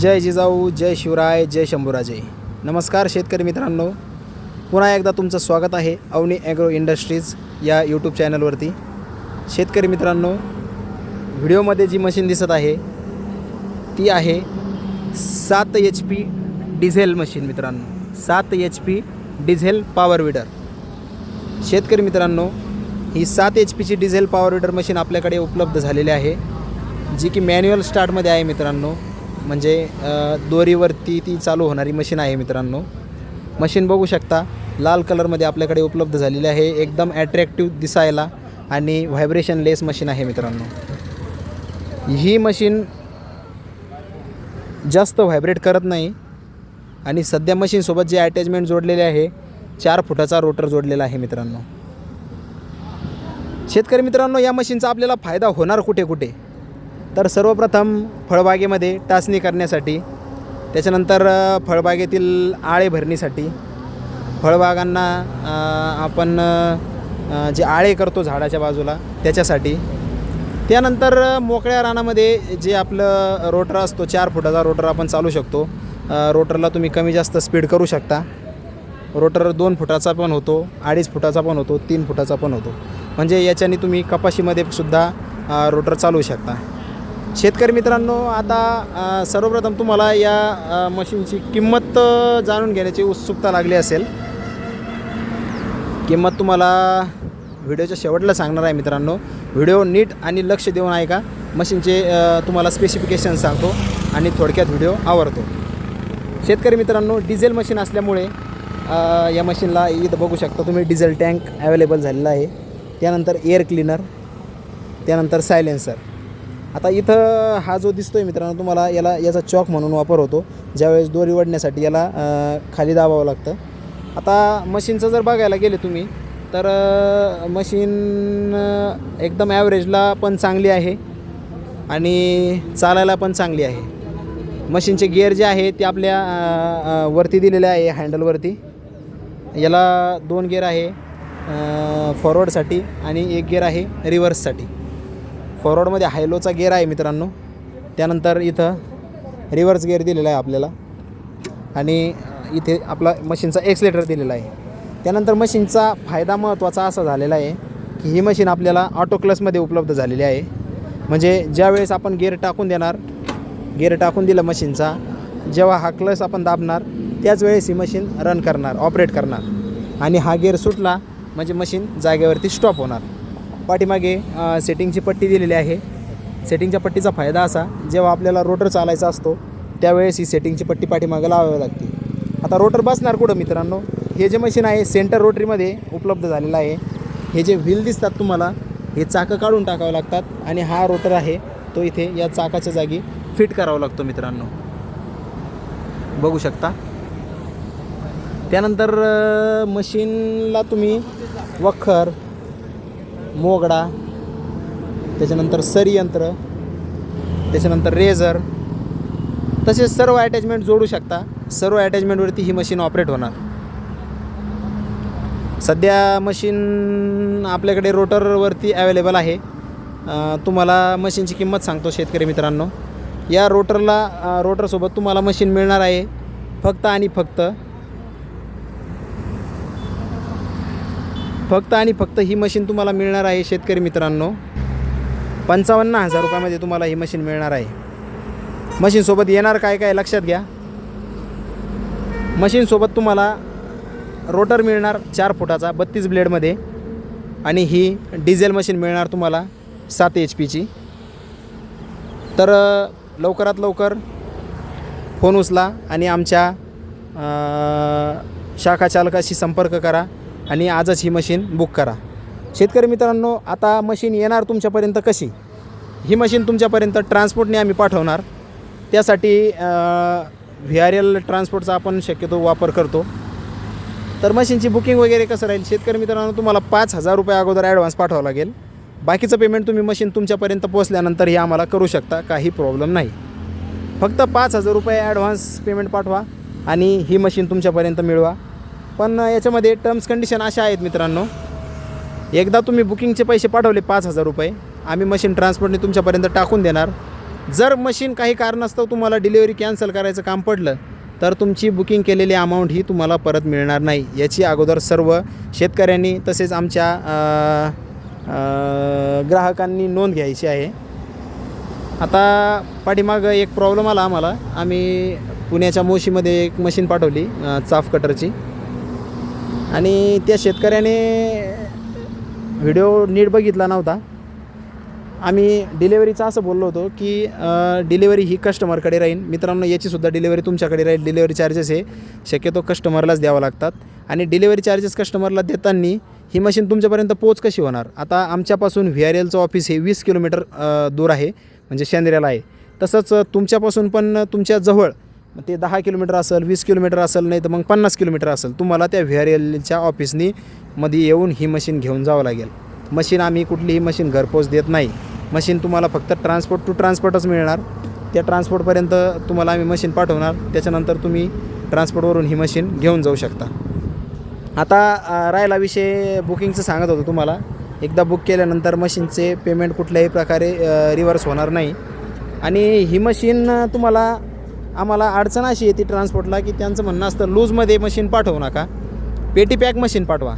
जय जिजाऊ जय शिवराय जय शंभूराजे. नमस्कार शेतकरी मित्रांनो. पुन्हा एकदा तुमचं स्वागत आहे अवनी ॲग्रो इंडस्ट्रीज या यूट्यूब चॅनलवरती. शेतकरी मित्रांनो व्हिडिओमध्ये जी मशीन दिसत आहे ती आहे सात एच पी डिझेल मशीन मित्रांनो. सात H P diesel power weeder शेतकरी मित्रांनो ही सात एच पीची डिझेल पॉवर विडर मशीन आपल्याकडे उपलब्ध झालेली आहे जी की मॅन्युअल स्टार्टमध्ये आहे मित्रांनो. म्हणजे दोरीवरती ती चालू होणारी मशीन आहे मित्रांनो. मशीन बघू शकता लाल कलरमध्ये आपल्याकडे उपलब्ध झालेली आहे. एकदम ॲट्रॅक्टिव्ह दिसायला आणि व्हायब्रेशन लेस मशीन आहे मित्रांनो. ही मशीन जास्त व्हायब्रेट करत नाही आणि सध्या मशीनसोबत जे अटॅचमेंट जोडलेले आहे चार फुटाचा रोटर जोडलेला आहे मित्रांनो. शेतकरी मित्रांनो या मशीनचा आपल्याला फायदा होणार कुठे कुठे तर सर्वप्रथम फळबागेमध्ये टाचणी करण्यासाठी त्याच्यानंतर फळबागेतील आळे भरणीसाठी फळबागांना आपण जे आळे करतो झाडाच्या बाजूला त्याच्यासाठी. त्यानंतर मोकळ्या रानामध्ये जे आपलं रोटर असतो चार फुटाचा रोटर आपण चालू शकतो. रोटरला तुम्ही कमी जास्त स्पीड करू शकता. रोटर दोन फुटाचा पण होतो अडीच फुटाचा पण होतो तीन फुटाचा पण होतो. म्हणजे याच्याने तुम्ही कपाशीमध्ये सुद्धा रोटर चालवू शकता. शेतकरी मित्रांनो आता सर्वप्रथम तुम्हाला या मशीनची किंमत जाणून घेण्याची उत्सुकता लागली असेल. किंमत तुम्हाला व्हिडिओच्या शेवटला सांगणार आहे मित्रांनो. व्हिडिओ नीट आणि लक्ष देऊन ऐका. मशीनचे तुम्हाला स्पेसिफिकेशन सांगतो आणि थोडक्यात व्हिडिओ आवडतो शेतकरी मित्रांनो डिझेल मशीन असल्यामुळे या मशीनला इथं बघू शकता तुम्ही डिझेल टँक अवेलेबल झालेला आहे. त्यानंतर एअर क्लीनर त्यानंतर सायलेन्सर आता इथं हा जो दिसतो आहे मित्रांनो तुम्हाला याला याचा चॉक म्हणून वापर होतो ज्यावेळेस दोरी ओढण्यासाठी याला खाली दाबावं लागतं. आता मशीनचं जर बघायला गेले तुम्ही तर मशीन एकदम ॲव्हरेजला पण चांगली आहे आणि चालायला पण चांगली आहे. मशीनचे गिअर जे आहे ते आपल्या वरती दिलेले आहे हँडलवरती. याला दोन गिअर आहे फॉरवर्डसाठी आणि एक गिअर आहे रिव्हर्ससाठी फॉरवर्डमध्ये हायलोचा गेअर आहे मित्रांनो. त्यानंतर इथं रिव्हर्स गेअर दिलेला आहे आपल्याला. आणि इथे आपला मशीनचा एक्सलेटर दिलेला आहे. त्यानंतर मशीनचा फायदा महत्त्वाचा असा झालेला आहे की ही मशीन आपल्याला ऑटो क्लसमध्ये उपलब्ध झालेली आहे. म्हणजे ज्यावेळेस आपण गेअर टाकून देणार गेअर टाकून दिलं मशीनचा जेव्हा हा क्लस आपण दाबणार त्याच वेळेस ही मशीन रन करणार ऑपरेट करणार. आणि हा गेअर सुटला म्हणजे मशीन जागेवरती स्टॉप होणार. पाठीमागे सेटिंगची पट्टी दिलेली आहे. सेटिंगच्या पट्टीचा फायदा असा जेव्हा आपल्याला रोटर चालायचा असतो त्यावेळेस ही सेटिंगची पट्टी पाठीमागे लावावी लागते. आता रोटर बसणार कुठं मित्रांनो? हे जे मशीन आहे सेंटर रोटरीमध्ये उपलब्ध झालेलं आहे. हे जे व्हील दिसतात तुम्हाला हे चाकं काढून टाकावं लागतात आणि हा रोटर आहे तो इथे या चाकाच्या जागी फिट करावा लागतो मित्रांनो. बघू शकता? त्यानंतर मशीनला तुम्ही वखर मोगडा त्याच्यानंतर सरयंत्र त्याच्यानंतर रेझर तसेच सर्व अटॅचमेंट जोडू शकता. सर्व अटॅचमेंटवरती ही मशीन ऑपरेट होणार. सध्या मशीन आपल्याकडे रोटरवरती अवेलेबल आहे. तुम्हाला मशीनची किंमत सांगतो शेतकरी मित्रांनो. या रोटरला रोटरसोबत तुम्हाला मशीन मिळणार आहे. फक्त आणि फक्त फक्त आणि फक्त ही मशीन तुम्हाला मिळणार आहे शेतकरी मित्रांनो. पंचावन्न हजार रुपयामध्ये तुम्हाला ही मशीन मिळणार आहे. मशीनसोबत येणार काय काय लक्षात घ्या. मशीनसोबत तुम्हाला रोटर मिळणार चार फुटाचा बत्तीस ब्लेडमध्ये आणि ही डिझेल मशीन मिळणार तुम्हाला सात एच पीची तर लवकरात लवकर फोन उचला आणि आमच्या शाखा चालकाशी संपर्क करा. आणि आजच ही मशीन बुक करा. शेतकरी मित्रांनो आता मशीन येणार तुमच्यापर्यंत कशी? ही मशीन तुमच्यापर्यंत ट्रान्सपोर्टने आम्ही पाठवणार. त्यासाठी व्ही आर एल ट्रान्सपोर्टचा आपण शक्यतो वापर करतो. तर मशीनची बुकिंग वगैरे कसं राहील? शेतकरी मित्रांनो तुम्हाला पाच हजार रुपये अगोदर ॲडव्हान्स पाठवावं लागेल. बाकीचं पेमेंट तुम्ही मशीन तुमच्यापर्यंत पोहोचल्यानंतर हे आम्हाला करू शकता. काही प्रॉब्लेम नाही. फक्त पाच हजार रुपये ॲडव्हान्स पेमेंट पाठवा आणि ही मशीन तुमच्यापर्यंत मिळवा. पण याच्यामध्ये टर्म्स कंडिशन अशा आहेत मित्रांनो. एकदा तुम्ही बुकिंगचे पैसे पाठवले पाच हजार रुपये आम्ही मशीन ट्रान्सपोर्टने तुमच्यापर्यंत टाकून देणार. जर मशीन काही कारणास्तव तुम्हाला डिलिव्हरी कॅन्सल करायचं काम पडलं तर तुमची बुकिंग केलेली अमाऊंट ही तुम्हाला परत मिळणार नाही. याची अगोदर सर्व शेतकऱ्यांनी तसेच आमच्या ग्राहकांनी नोंद घ्यायची आहे. आता पाठीमागं एक प्रॉब्लेम आला आम्हाला. आम्ही पुण्याच्या मोशीमध्ये एक मशीन पाठवली चाफ कटरची. आणि त्या शेतकऱ्याने व्हिडिओ नीट बघितला नव्हता. आम्ही डिलेवरीचं असं बोललो होतो की डिलेवरी ही कस्टमरकडे राहील मित्रांनो याचीसुद्धा डिलेवरी तुमच्याकडे राहील. डिलेवरी चार्जेस हे शक्यतो कस्टमरलाच द्यावं लागतात. आणि डिलेवरी चार्जेस कस्टमरला देताना ही मशीन तुमच्यापर्यंत पोच कशी होणार? आता आमच्यापासून व्ही आर एलचं ऑफिस हे वीस किलोमीटर दूर आहे म्हणजे शेंद्र्याला आहे. तसंच तुमच्यापासून पण तुमच्या जवळ मग ते दहा किलोमीटर असेल वीस किलोमीटर असेल नाही तर मग पन्नास किलोमीटर असेल. तुम्हाला त्या व्ही आर एलच्या ऑफिसनी मध्ये येऊन ही मशीन घेऊन जावं लागेल. मशीन आम्ही कुठलीही मशीन घरपोच देत नाही. मशीन तुम्हाला फक्त ट्रान्सपोर्ट टू ट्रान्सपोर्टच मिळणार. त्या ट्रान्सपोर्टपर्यंत तुम्हाला आम्ही मशीन पाठवणार. त्याच्यानंतर तुम्ही ट्रान्सपोर्टवरून ही मशीन घेऊन जाऊ शकता. आता राहिला विषय बुकिंगचं सांगत होतो तुम्हाला. एकदा बुक केल्यानंतर मशीनचे पेमेंट कुठल्याही प्रकारे रिव्हर्स होणार नाही. आणि ही मशीन तुम्हाला आम्हाला अडचण अशी येते ट्रान्सपोर्टला की त्यांचं म्हणणं असतं लूजमध्ये मशीन पाठवू नका. पेटी पॅक मशीन पाठवा.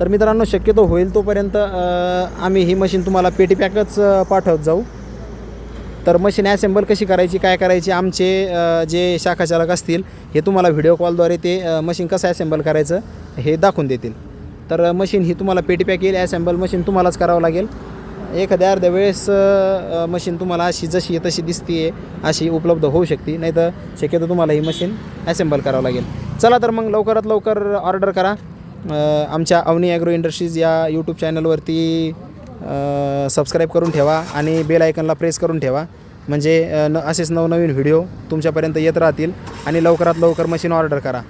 तर मित्रांनो शक्यतो होईल तोपर्यंत आम्ही ही मशीन तुम्हाला पेटी पॅकच पाठवत जाऊ. तर मशीन ॲसेंबल कशी करायची काय करायची आमचे जे शाखाचालक असतील हे तुम्हाला व्हिडिओ कॉलद्वारे ते मशीन कसं ॲसेंबल करायचं हे दाखवून देतील. तर मशीन ही तुम्हाला पेटी पॅक येईल ॲसेंबल मशीन तुम्हालाच करावं लागेल. एखाद्या अर्ध्या वेळेस मशीन तुम्हाला अशी जशी आहे तशी दिसते अशी उपलब्ध होऊ शकते. नाही तर शक्यतो तुम्हाला ही मशीन ॲसेम्बल करावं लागेल. चला तर मग लवकरात लवकर ऑर्डर करा. आमच्या अवनी ॲग्रो इंडस्ट्रीज या यूट्यूब चॅनलवरती सबस्क्राईब करून ठेवा आणि बेल आयकनला प्रेस करून ठेवा. म्हणजे न असेच नवनवीन व्हिडिओ तुमच्यापर्यंत येत राहतील आणि लवकरात लवकर मशीन ऑर्डर करा.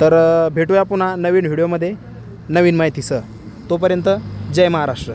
तर भेटूया पुन्हा नवीन व्हिडिओमध्ये नवीन माहितीसह. तोपर्यंत जय महाराष्ट्र.